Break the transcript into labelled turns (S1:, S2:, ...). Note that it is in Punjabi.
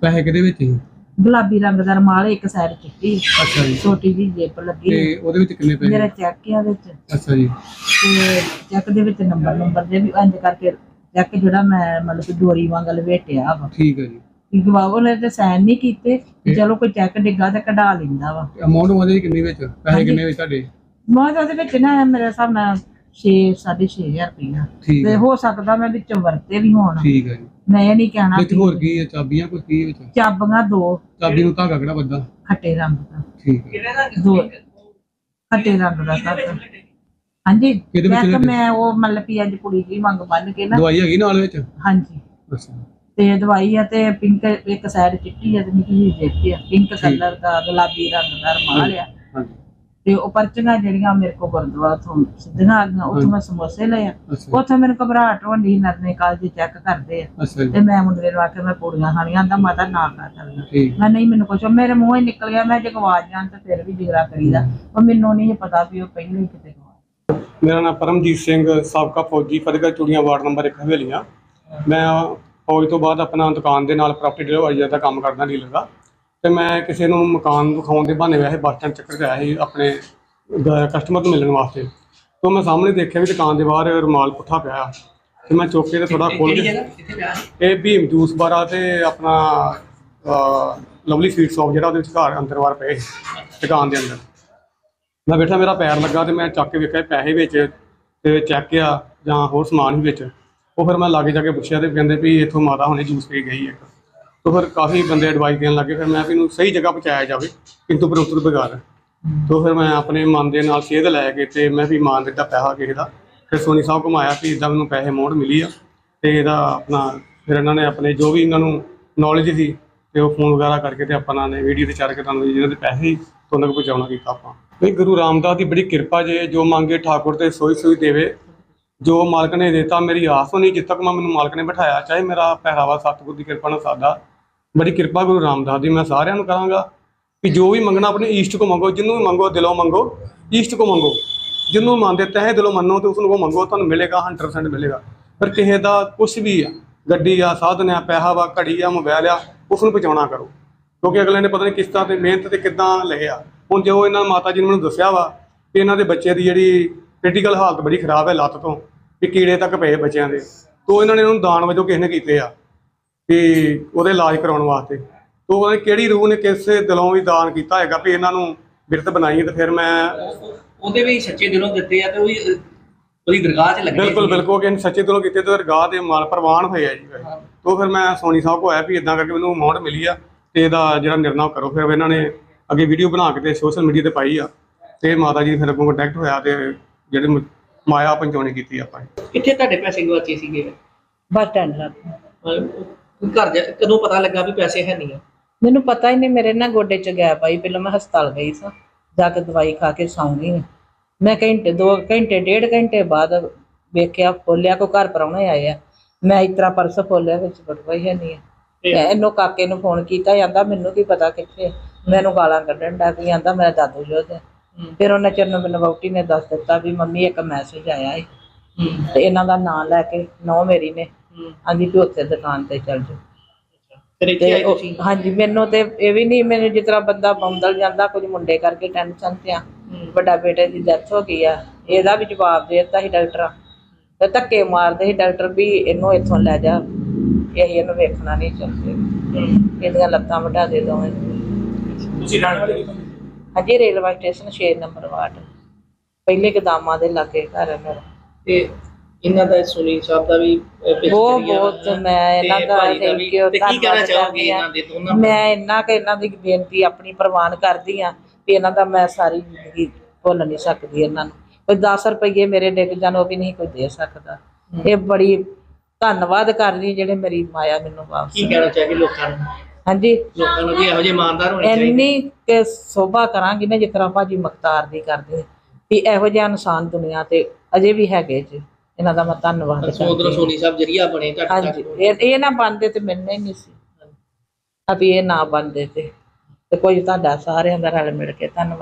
S1: ਪੈਸੇ ਕਿਹਦੇ ਵਿੱਚ ਸੀ?
S2: ਗੁਲਾਬੀ ਰੰਗ ਦਾ ਰਮਾਲ ਇੱਕ ਸਾਈਡ ਚਿੱਟੀ
S1: ਅੱਛਾ ਜੀ।
S2: ਛੋਟੀ ਜਿਹੀ ਜੇਬ ਲੱਗੀ।
S1: ਤੇ ਉਹਦੇ ਵਿੱਚ ਕਿੰਨੇ
S2: ਮੇਰਾ
S1: ਪੈਸੇ
S2: ਚੈੱਕ ਆ ਵਿੱਚ।
S1: ਅੱਛਾ ਜੀ।
S2: ਤੇ ਚੈੱਕ ਦੇ ਵਿੱਚ ਨੰਬਰ ਨੰਬਰ ਦੇ ਵੀ ਇੰਜ ਕਰਕੇ ਚੈੱਕ ਜਿਹੜਾ ਮੈਂ ਮਤਲਬ ਕਿ ਡੋਰੀ ਵਾਂਗ ਲਵੇਟਿਆ ਵਾ।
S1: ਠੀਕ ਹੈ ਜੀ।
S2: ਕਿ ਗਵਾਹ ਨੇ ਤੇ ਸਾਈਨ ਨਹੀਂ ਕੀਤੇ ਚਲੋ ਕੋਈ ਚੈੱਕ ਡਿੱਗਾ ਤੇ ਕਢਾ ਲੈਂਦਾ ਵਾ।
S1: ਅਮਾਉਂਟ ਉਹਦੇ ਕਿੰਨੇ ਵਿੱਚ? ਪੈਸੇ ਕਿੰਨੇ ਵਿੱਚ ਤੁਹਾਡੇ?
S2: ਮੈਂ ਤਾਂ ਉਹਦੇ ਵਿੱਚ ਨਾ ਮੇਰੇ ਹਿਸਾਬ ਨਾਲ 6 6500 ਰੁਪਇਆ
S1: ਠੀਕ
S2: ਤੇ
S1: ਹੈ
S2: ਹੋ ਸਕਦਾ ਮੈਂ ਵਿੱਚੋਂ ਵਰਤੇ ਵੀ ਹੋਣ
S1: ਠੀਕ ਹੈ ਜੀ
S2: ਮੈਂ ਇਹ ਨਹੀਂ ਕਹਿਣਾ
S1: ਵਿੱਚ
S2: ਵੀ
S1: ਹੋਰ ਕੀ ਹੈ ਚਾਬੀਆਂ ਕੁਝ ਕੀ ਵਿੱਚ
S2: ਚਾਬੀਆਂ ਦੋ
S1: ਚਾਬੀ ਨੂੰ ਧਾਗਾ ਕਿਹੜਾ ਵੱਡਾ
S2: ਖੱਟੇ ਰੰਗ ਦਾ
S1: ਠੀਕ ਹੈ
S2: ਦੋ ਖੱਟੇ ਰੰਗ ਦਾ ਕੱਟ ਹਾਂਜੀ
S1: ਵਿੱਚ
S2: ਮੈਂ ਉਹ ਮਤਲਬ ਕਿ ਅੱਜ ਕੁੜੀ ਦੀ ਮੰਗ ਬੰਨ ਕੇ ਨਾ
S1: ਦਵਾਈ ਹੈਗੀ ਨਾਲ ਵਿੱਚ
S2: ਹਾਂਜੀ
S1: ਅੱਛਾ
S2: ਤੇ ਦਵਾਈ ਆ ਤੇ ਪਿੰਕ ਇੱਕ ਸਾਈਡ ਚਿੱਟੀ ਆ ਤੇ ਨਿੱਕੀ ਜਿਹੀ ਜੇਬ ਆ ਪਿੰਕ ਕਲਰ ਦਾ ਗੁਲਾਬੀ ਰੰਗ ਦਾ ਰਮਾਲ ਆ
S1: ਹਾਂਜੀ
S2: ਤੇ ਉਹ ਪਰਚੀਆਂ ਜਿਹੜੀਆਂ ਮੇਰੇ ਕੋਲ ਗੁਰਦੁਆਰਾ ਤੋਂ ਸਿੱਧੀਆਂ ਆ ਉੱਥੋਂ ਮੈਂ ਸਮੋਸੇ ਲਏ ਆ।
S1: ਅੱਛਾ।
S2: ਉੱਥੇ ਮੈਨੂੰ ਘਬਰਾਹਟ ਹੁੰਦੀ ਨਰਨੇ ਕਾਲ ਜੀ ਚੈੱਕ ਕਰਦੇ ਆ।
S1: ਅੱਛਾ ਜੀ।
S2: ਤੇ ਮੈਂ ਮੁੰਡੇ ਨੂੰ ਆਖਿਆ ਮੈਂ ਪੂੜੀਆਂ ਖਾਣੀਆਂ ਦਾ ਮਾਤਾ ਨਾ ਕਰ ਸਕਦਾ।
S1: ਠੀਕ।
S2: ਮੈਂ ਨਹੀਂ ਮੈਨੂੰ ਕੁਛ ਮੇਰੇ ਮੂੰਹੋਂ ਹੀ ਨਿਕਲ ਗਿਆ ਮੈਂ ਜੇ ਗਵਾਚ ਜਾਣ ਤੇ ਫਿਰ ਵੀ ਜਿਗਰਾ ਕਰੀਦਾ। ਉਹ ਮੈਨੂੰ ਨਹੀਂ ਪਤਾ ਵੀ ਉਹ ਪਹਿਲਾਂ ਹੀ ਕਿਤੇ ਗਵਾ
S3: ਮੇਰਾ ਨਾਮ ਪਰਮਜੀਤ ਸਿੰਘ ਸਾਬਕਾ ਫੌਜੀ ਫਤਿਹਗੜ੍ਹ ਚੂੜੀਆਂ ਵਾਰਡ ਨੰਬਰ 1 ਹਵੇਲੀਆਂ। ਮੈਂ ਫੌਜ ਤੋਂ ਬਾਅਦ ਆਪਣਾ ਦੁਕਾਨ ਦੇ ਨਾਲ ਪ੍ਰਾਪਰਟੀ ਡਿਲੀਵਰੀ ਦਾ ਕੰਮ ਕਰਦਾ ਡੀਲਰ ਦਾ। ਤੇ ਮੈਂ ਕਿਸੇ ਨੂੰ ਮਕਾਨ ਦਿਖਾਉਣ ਦੇ ਬਹਾਨੇ ਵੈਸੇ ਬੱਸ ਸਟੈਂਡ ਚੱਕਰ ਗਿਆ ਸੀ ਆਪਣੇ ਕਸਟਮਰ ਨੂੰ ਮਿਲਣ ਵਾਸਤੇ। ਤੋਂ ਮੈਂ ਸਾਹਮਣੇ ਦੇਖਿਆ ਵੀ ਦੁਕਾਨ ਦੇ ਬਾਹਰ ਰੁਮਾਲ ਪੁੱਠਾ ਪਿਆ। ਤੇ ਮੈਂ ਚੁੱਕ ਕੇ ਤੇ ਥੋੜਾ ਖੋਲ ਕੇ ਇਹ? ਭੀਮ ਜੂਸ ਬਾਰਾ ਤੇ ਆਪਣਾ ਲਵਲੀ ਸਵੀਟ ਸ਼ਾਪ ਜਿਹੜਾ ਉਹਦੇ ਵਿੱਚ ਘਰ ਅੰਦਰ ਬਾਹਰ ਪਏ ਦੁਕਾਨ ਦੇ ਅੰਦਰ। ਮੈਂ ਬੈਠਾ ਮੇਰਾ ਪੈਰ ਲੱਗਾ ਤੇ ਮੈਂ ਚੱਕ ਕੇ ਵੇਖਿਆ ਪੈਸੇ ਵਿੱਚ ਤੇ ਚੈੱਕ ਆ ਜਾਂ ਹੋਰ ਸਮਾਨ ਵੀ ਵਿੱਚ। ਉਹ ਫਿਰ ਮੈਂ ਲਾਗੇ ਜਾ ਕੇ ਪੁੱਛਿਆ ਤੇ ਕਹਿੰਦੇ ਵੀ ਇੱਥੋਂ ਮਾਤਾ ਹੁਣੇ ਜੂਸ ਪੀ ਗਈ ਹੈ। ਤੋਂ ਫਿਰ ਕਾਫੀ ਬੰਦੇ ਐਡਵਾਈਸ ਦੇਣ ਲੱਗੇ ਫਿਰ ਮੈਂ ਵੀ ਇਹਨੂੰ ਸਹੀ ਜਗ੍ਹਾ ਪਹੁੰਚਾਇਆ ਜਾਵੇ, ਕਿੰਤੂ ਪਰੰਤੂ ਤੋਂ ਬਗਾਰ ਤੋਂ ਫਿਰ ਮੈਂ ਆਪਣੇ ਮਨ ਦੇ ਨਾਲ ਸੇਧ ਲੈ ਕੇ ਤੇ ਮੈਂ ਵੀ ਮਾਨ ਦਿੱਤਾ ਪੈਸਾ ਕਿਸੇ ਦਾ। ਫਿਰ ਸੋਨੀ ਸਾਹਿਬ ਘੁਮਾਇਆ ਵੀ ਇਦਾਂ ਮੈਨੂੰ ਪੈਸੇ ਮੋੜ ਮਿਲੀ ਆ ਤੇ ਇਹਦਾ ਆਪਣਾ ਫਿਰ ਇਹਨਾਂ ਨੇ ਆਪਣੇ ਜੋ ਵੀ ਇਹਨਾਂ ਨੂੰ ਨੌਲੇਜ ਸੀ ਤੇ ਉਹ ਫੋਨ ਵਗੈਰਾ ਕਰਕੇ ਤੇ ਆਪਾਂ ਨੇ ਵੀਡੀਓ ਤੇ ਚੜ ਕੇ ਤੁਹਾਨੂੰ ਜਿਹਨਾਂ ਦੇ ਪੈਸੇ ਸੀ, ਤੋਂ ਤੱਕ ਪਹੁੰਚਾਉਣਾ ਕੀਤਾ ਆਪਾਂ। ਵੀ ਗੁਰੂ ਰਾਮਦਾਸ ਦੀ ਬੜੀ ਕਿਰਪਾ ਜੇ ਜੋ ਮੰਗੇ ਠਾਕੁਰ ਤੇ ਸੋਈ ਸੋਈ ਦੇਵੇ, ਜੋ ਮਾਲਕ ਨੇ ਦਿੱਤਾ, ਮੇਰੀ ਆਸ ਹੋਣੀ ਜਿੱਥੇ ਤੱਕ ਮੈਂ ਮੈਨੂੰ ਮਾਲਕ ਨੇ ਬਿਠਾਇਆ, ਚਾਹੇ ਮੇਰਾ ਪਹਿਰਾਵਾ ਸਤਿਗੁਰ ਦੀ ਕਿਰਪਾ ਨਾਲ ਸਾਦਾ। ਬੜੀ ਕਿਰਪਾ ਗੁਰੂ ਰਾਮਦਾਸ ਦੀ ਮੈਂ ਸਾਰਿਆਂ ਨੂੰ ਕਹਾਂਗਾ ਕਿ ਜੋ ਵੀ ਮੰਗਣਾ ਆਪਣੇ ਈਸ਼ਟ ਕੋ ਮੰਗੋ ਜਿਹਨੂੰ ਵੀ ਮੰਗੋ, ਦਿਲੋਂ ਮੰਗੋ, ਈਸ਼ਟ ਕੋ ਮੰਗੋ। ਜਿਹਨੂੰ ਮੰਨਦੇ ਤਹਿ ਦਿਲੋਂ ਮੰਨੋ ਤੇ ਉਸ ਨੂੰ ਕੋ ਮੰਗੋ, ਤੁਹਾਨੂੰ ਮਿਲੇਗਾ 100% ਮਿਲੇਗਾ। ਪਰ ਕਿਸੇ ਦਾ ਕੁਝ ਵੀ ਆ, ਗੱਡੀ ਆ, ਸਾਧਨ ਆ, ਪੈਸਾ ਵਾ, ਘੜੀ ਆ ਮੋਬਾਈਲ ਆ ਉਸ ਨੂੰ ਪਹੁੰਚਾਉਣਾ ਕਰੋ। ਕਿਉਂਕਿ ਅਗਲੇ ਨੇ ਪਤਾ ਨਹੀਂ ਕਿਸ ਤਰ੍ਹਾਂ ਤੇ ਮਿਹਨਤ ਤੇ ਕਿੱਦਾਂ ਲਿਆ ਹੁਣ ਜੋ ਇਹਨਾਂ ਮਾਤਾ ਜੀ ਨੇ ਮੈਨੂੰ ਦੱਸਿਆ ਵਾ ਕਿ ਇਹਨਾਂ ਦੇ ਬੱਚੇ ਦੀ ਜਿਹੜੀ ਕ੍ਰਿਟੀਕਲ ਹਾਲਤ ਬੜੀ ਖਰਾਬ ਹੈ ਲੱਤ ਤੋਂ ਕਿ ਕੀੜੇ ਤੱਕ ਪਏ ਬੱਚਿਆਂ ਦੇ। ਤੋਂ ਇਹਨਾਂ ਨੇ ਉਹਨੂੰ ਦਾਨ ਵਜੋਂ ਕਿਸੇ ਨੇ ਕੀਤੇ ਆ। ਕਿ ਉਹਦੇ ਇਲਾਜ ਕਰਾਉਣ ਵਾਸਤੇ। ਤੋਂ ਉਹਨੇ ਕਿਹੜੀ ਰੂਹ ਨੇ ਕਿਸੇ ਦਿਲੋਂ ਵੀ ਦਾਨ ਕੀਤਾ ਹੈਗਾ ਵੀ ਇਹਨਾਂ ਨੂੰ ਬਿਰਤ ਬਣਾਈ ਤੇ ਫਿਰ ਮੈਂ
S4: ਉਹਦੇ ਵੀ ਸੱਚੇ ਦਿਲੋਂ ਦਿੱਤੇ ਆ ਤੇ ਉਹ ਵੀ ਉਹਦੀ ਦਰਗਾਹ 'ਚ ਲੱਗੇ
S3: ਬਿਲਕੁਲ। ਬਿਲਕੁਲ ਕਿ ਇਹਨੇ ਸੱਚੇ ਦਿਲੋਂ ਕੀਤੇ ਤੇ ਰਗਾਹ ਦੇ ਮਾਲ ਪ੍ਰਵਾਨ ਹੋਏ ਆ ਜੀ। ਤੋਂ ਫਿਰ ਮੈਂ ਸੋਨੀ ਸਾਹਿਬ ਕੋ ਆਇਆ ਵੀ ਇਦਾਂ ਕਰਕੇ ਮੈਨੂੰ ਅਮਾਉਂਟ ਮਿਲੀ ਆ ਤੇ ਇਹਦਾ ਜਿਹੜਾ ਨਿਰਣਾ ਕਰੋ। ਫਿਰ ਇਹਨਾਂ ਨੇ ਅੱਗੇ ਵੀਡੀਓ ਬਣਾ ਕੇ ਤੇ ਸੋਸ਼ਲ ਮੀਡੀਆ ਤੇ ਪਾਈ ਆ ਤੇ ਮਾਤਾ ਜੀ ਫਿਰ ਅੱਗੋਂ ਕੰਟੈਕਟ ਹੋਇਆ ਤੇ ਜਿਹੜੇ ਮਾਇਆ ਪਹੁੰਚਾਉਣੀ ਕੀਤੀ ਆਪਾਂ
S4: ਕਿੱਥੇ ਤੁਹਾਡੇ ਪੈਸੇ ਗਵਾਚੇ ਸੀਗੇ?
S2: ਬਸ ਸਟੈਂਡ ਲੱਗ
S4: ਅਹ, ਘਰ ਜਾ ਕਦੋਂ ਪਤਾ ਲੱਗਾ ਵੀ ਪੈਸੇ ਹੈ ਨਹੀਂ ਆ?
S2: ਮੈਨੂੰ ਪਤਾ ਹੀ ਨਹੀਂ ਮੇਰੇ ਨਾ ਗੋਡੇ ਚ ਗੈਪ ਆਈ ਪਹਿਲਾਂ ਮੈਂ ਹਸਪਤਾਲ ਗਈ ਸਾਂ ਜਾ ਕੇ ਦਵਾਈ ਖਾ ਕੇ ਸੌਂ ਗਈ। ਮੈਂ ਘੰਟੇ ਦੋ ਘੰਟੇ ਡੇਢ ਘੰਟੇ ਬਾਅਦ ਵੇਖਿਆ ਫੋਲਿਆ ਕੋ ਘਰ ਪਰਾਉਣੇ ਆਏ ਆ ਮੈਂ ਇਸ ਤਰ੍ਹਾਂ ਪਰਸ ਫੋਲਿਆ ਵਿੱਚ ਬਟਵਾ ਹੀ ਨਹੀਂ। ਮੈਂ ਇਹਨੂੰ ਕਾਕੇ ਨੂੰ ਫੋਨ ਕੀਤਾ ਜਾਂਦਾ ਮੈਨੂੰ ਕੀ ਪਤਾ ਕਿੱਥੇ। ਮੈਨੂੰ ਗਾਲਾਂ ਕੱਢਣ ਦਾ ਵੀ ਆਂਦਾ ਮੇਰਾ ਦਾਦੂ ਜੋਧ ਹੈ। ਫਿਰ ਉਹਨਾਂ ਚਿਰ ਨੂੰ ਮੈਨੂੰ ਵਹੁਟੀ ਨੇ ਦੱਸ ਦਿੱਤਾ ਵੀ ਮੰਮੀ ਇੱਕ ਮੈਸੇਜ ਆਇਆ ਹੈ। ਤੇ ਇਹਨਾਂ ਦਾ ਨਾਮ ਲੈ ਕੇ ਨੌ ਮੇਰੀ ਨੇ। ਆਂਦੀ ਵੀ ਉੱਥੇ ਦੁਕਾਨ ਤੇ ਚੱਲ ਜਾਓ।
S4: ਫਿਰ ਇੱਥੇ
S2: ਤੇ
S4: ਆਏ
S2: ਉਹ-
S4: ਤੁਸੀਂ?
S2: ਹਾਂਜੀ ਮੈਨੂੰ ਤੇ ਇਹ ਵੀ ਨਹੀਂ ਮੈਨੂੰ ਜਿਸ ਤਰ੍ਹਾਂ ਬੰਦਾ ਬੰਦਲ ਜਾਂਦਾ ਕੁਝ ਮੁੰਡੇ ਕਰਕੇ ਟੈਨਸ਼ਨ ਤੇ ਆ। ਵੱਡਾ ਬੇਟੇ ਦੀ ਡੈਥ ਹੋ ਗਈ ਆ। ਇਹਦਾ ਵੀ ਜਵਾਬ ਦੇ ਦਿੱਤਾ ਸੀ ਡਾਕਟਰ। ਤੇ ਧੱਕੇ ਮਾਰਦੇ ਸੀ ਡਾਕਟਰ ਵੀ ਇਹਨੂੰ ਇੱਥੋਂ ਲੈ ਜਾ। ਇਹ ਇਹਨੂੰ ਵੇਖਣਾ ਨਹੀਂ ਚਾਹੁੰਦੇ। ਇਹਦੀਆਂ ਲੱਤਾਂ ਵਢਾ ਦੇ ਦੋਵੇਂ।
S4: ਤੁਸੀਂ ਰਹਿਣ ਵਾਲੇ
S2: ਹਾਂਜੀ ਰੇਲਵੇ ਸਟੇਸ਼ਨ 6 ਨੰਬਰ ਵਾਰਡ। ਪਹਿਲੇ ਗਦਾਮਾਂ ਦੇ ਲਾਗੇ ਘਰ ਹੈ ਮੇਰਾ।
S4: ਤੇ ਇਹਨਾਂ ਦਾ ਸੁਨੀ ਸਾਹਿਬ ਦਾ ਵੀ
S2: ਬਹੁਤ ਬਹੁਤ। ਮੈਂ ਇਹਨਾਂ ਦਾ। ਥੈਂਕ ਯੂ
S4: ਤੇ ਕੀ ਕਹਿਣਾ ਚਾਹੋਗੇ ਇਹਨਾਂ ਦੇ ਦੋਨਾਂ
S2: ਮੈਂ ਇੰਨਾ ਕਿ ਇਹਨਾਂ ਦੀ ਬੇਨਤੀ ਆਪਣੀ ਪ੍ਰਵਾਨ ਕਰਦੀ ਆ ਵੀ ਇਹਨਾਂ ਦਾ ਮੈਂ ਸਾਰੀ ਜ਼ਿੰਦਗੀ ਭੁੱਲ ਨਹੀਂ ਸਕਦੀ ਇਹਨਾਂ ਨੂੰ। ਕੋਈ 10 ਰੁਪਏ ਮੇਰੇ ਡਿੱਗ ਜਾਣ ਉਹ ਵੀ ਨਹੀਂ ਕੋਈ ਦੇ ਸਕਦਾ। ਇਹ ਬੜੀ ਧੰਨਵਾਦ ਕਰਦੀ ਜਿਹੜੇ ਮੇਰੀ ਮਾਇਆ ਮੈਨੂੰ ਵਾਪਸ
S4: ਕੀ ਕਹਿਣਾ ਚਾਹੋਗੇ ਲੋਕਾਂ ਨੂੰ?
S2: ਹਾਂਜੀ।
S4: ਲੋਕਾਂ ਨੂੰ ਵੀ ਇਹੋ ਜਿਹੇ ਇਮਾਨਦਾਰ ਹੋਣੇ ਚਾਹੀਦੇ।
S2: ਇੰਨੀ ਕਿ ਸੋਭਾ ਕਰਾਂਗੀ ਨਾ ਜਿਸ ਤਰ੍ਹਾਂ ਭਾਜੀ ਮਖਤਾਰ ਦੀ ਕਰਦੇ। ਵੀ ਇਹੋ ਜਿਹਾ ਇਨਸਾਨ ਦੁਨੀਆ ਤੇ ਅਜੇ ਵੀ ਹੈਗੇ ਜੀ। ਇਹਨਾਂ ਦਾ ਮੈਂ ਧੰਨਵਾਦ
S4: ਸੋ ਉਧਰੋਂ
S2: ਕਰਦੀ
S4: ਸੋਨੀ ਸਾਹਿਬ ਜਰੀਆ ਬਣੇ
S2: ਹਾਂਜੀ
S4: ਤੱਕ
S2: ਇਹ ਇਹ ਨਾ ਬੰਦੇ ਤੇ ਮਿਲਣੇ ਨਹੀਂ ਸੀ। ਅਭੀ ਇਹ ਨਾ ਬੰਦੇ ਤੇ। ਤੇ ਕੋਈ ਤੁਹਾਡਾ ਸਾਰਿਆਂ ਦਾ ਰਲ ਮਿਲ ਕੇ ਧੰਨਵਾਦ।